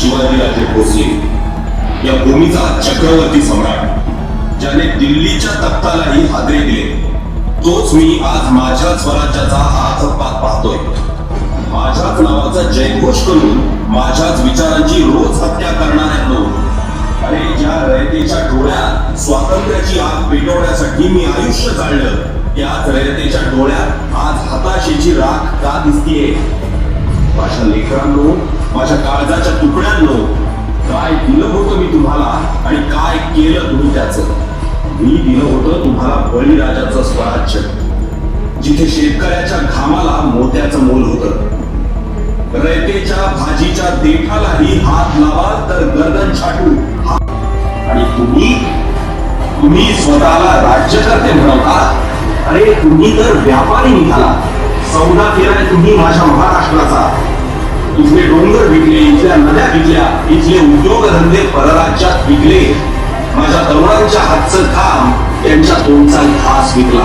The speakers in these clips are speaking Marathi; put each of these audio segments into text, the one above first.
शिवाजीराजे भोसले या भूमीचा चक्रवर्ती सम्राट ज्याने दिल्लीच्या तख्तालाही हादरे दिले. तोच मी आज माझ्या स्वराज्याचा हातपात पाहतोय. माझ्याच नावाचा जयघोष करून माझ्याच विचारांची रोज हत्या करणाऱ्यांनो अरे ज्या रयतेच्या डोळ्यात स्वातंत्र्याची आग पेटवण्यासाठी मी आयुष्य चाललं त्याच रयतेच्या डोळ्यात आज हताशेची राख का दिसतीये? माझ्या लेकरांनो माझ्या काळजाच्या तुकड्यांनो काय दिलं होतं मी तुम्हाला आणि काय केलं तुम्ही त्याच? मी दिलं होतं तुम्हाला बळीराजाचं स्वराज्य जिथे शेतकऱ्याच्या घामाला मोत्याचं मोल होत. रयतेच्या भाजीच्या देठालाही हात लावा तर गर्दन छाटू. आणि तुम्ही तुम्ही स्वतःला राज्यकर्ते म्हणवता? अरे तुम्ही तर व्यापारी निघाला सौदा केलाय तुम्ही माझ्या महाराष्ट्राचा. इथले डोंगर विकले इथल्या नद्या विकल्या इथले उद्योगधंदे परराज्यात विकले. माझ्या तरुणांच्या हातचं काम त्यांच्या तोंडचा घास विकला.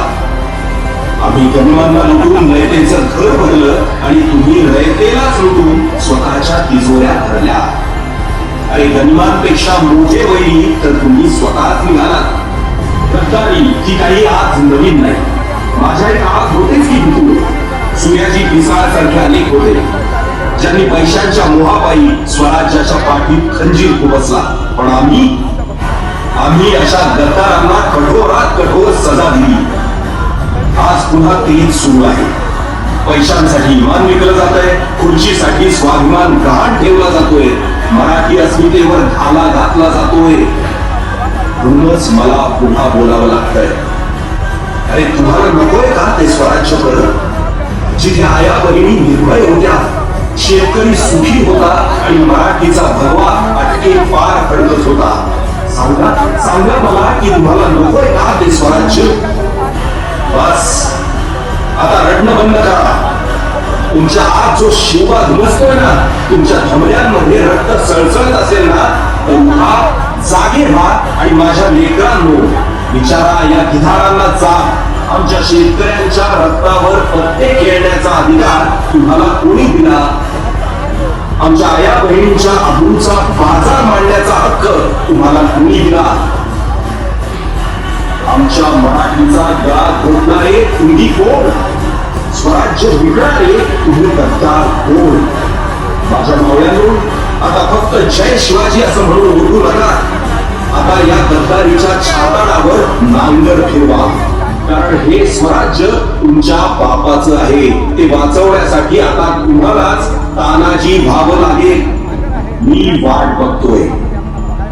आम्ही गनिमांना लुटून रयतेचं घर भरलं आणि तुम्ही रयतेलाच लुटून स्वतःच्या तिजोऱ्या भरल्या. अरे गनिमांपेक्षा मोठे वैरी तर तुम्ही स्वतःच निघालात. गद्दारी ही काही आज नवीन नाही. माझ्या काळात होतेच की भितू अनेक होते. ज्यांनी पैशांच्या मोहापायी स्वराज्याच्या पाठीत खंजीर खुपसला पण आम्ही आम्ही अशा गद्दारांना कठोरात कठोर सजा दिली. आज पुन्हा तेच सुरू आहे. पैशांसाठी इमान विकलं जात आहे खुर्चीसाठी स्वाभिमान गहाण ठेवला जातोय मराठी अस्मितेवर घाला घातला जातोय. म्हणूनच मला पुन्हा बोलावं लागतंय. अरे तुम्हाला नकोय का ते स्वराज्य परत जिथे आया बहिणी आता बंद करा तुमच्या आत जो शिवा धुमसतोय ना तुमच्या धमऱ्यांमध्ये रक्त सळसळत असेल ना तर उठा जागे व्हा आणि माझ्या लेकरांनो विचारा या गिधारांना जा आमच्या शेतकऱ्यांच्या रक्तावर पत्ते खेळण्याचा अधिकार तुम्हाला कोणी दिला? आमच्या आया बहिणींच्या अबूचा बाजार मांडण्याचा हक्क तुम्हाला कोणी दिला? आमच्या मराठीचा गळा घोटणारे तुम्ही कोण? स्वराज्य विकणारे तुम्ही गद्दार कोण माझ्या मावळ्यांनो आता फक्त जय शिवाजी असं म्हणून उठू नका आता या गद्दारीच्या छाताडावर नांगर फिरवा कारण हे स्वराज्य तुमच्या बापाचं आहे ते वाचवण्यासाठी आता तुम्हालाच तानाजी व्हावं लागेल मी वाट बघतोय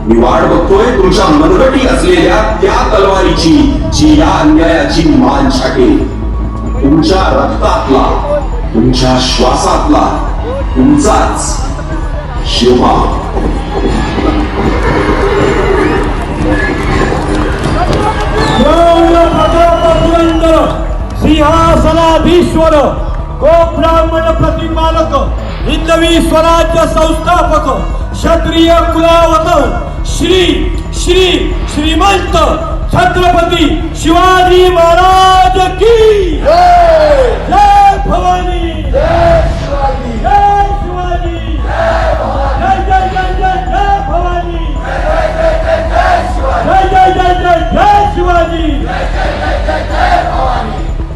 मी वाट बघतोय तुमच्या मनगटी असलेल्या त्या तलवारीची जी या अन्यायाची मान छाटेल तुमच्या रक्तातला तुमच्या श्वासातला तुमचाच शिवा सिंहासनाधीश्वर गोब्राह्मण प्रतिपालक हिंदवी स्वराज्य संस्थापक क्षत्रिय कुलावत श्री श्री श्रीमंत छत्रपती शिवाजी महाराज की जय!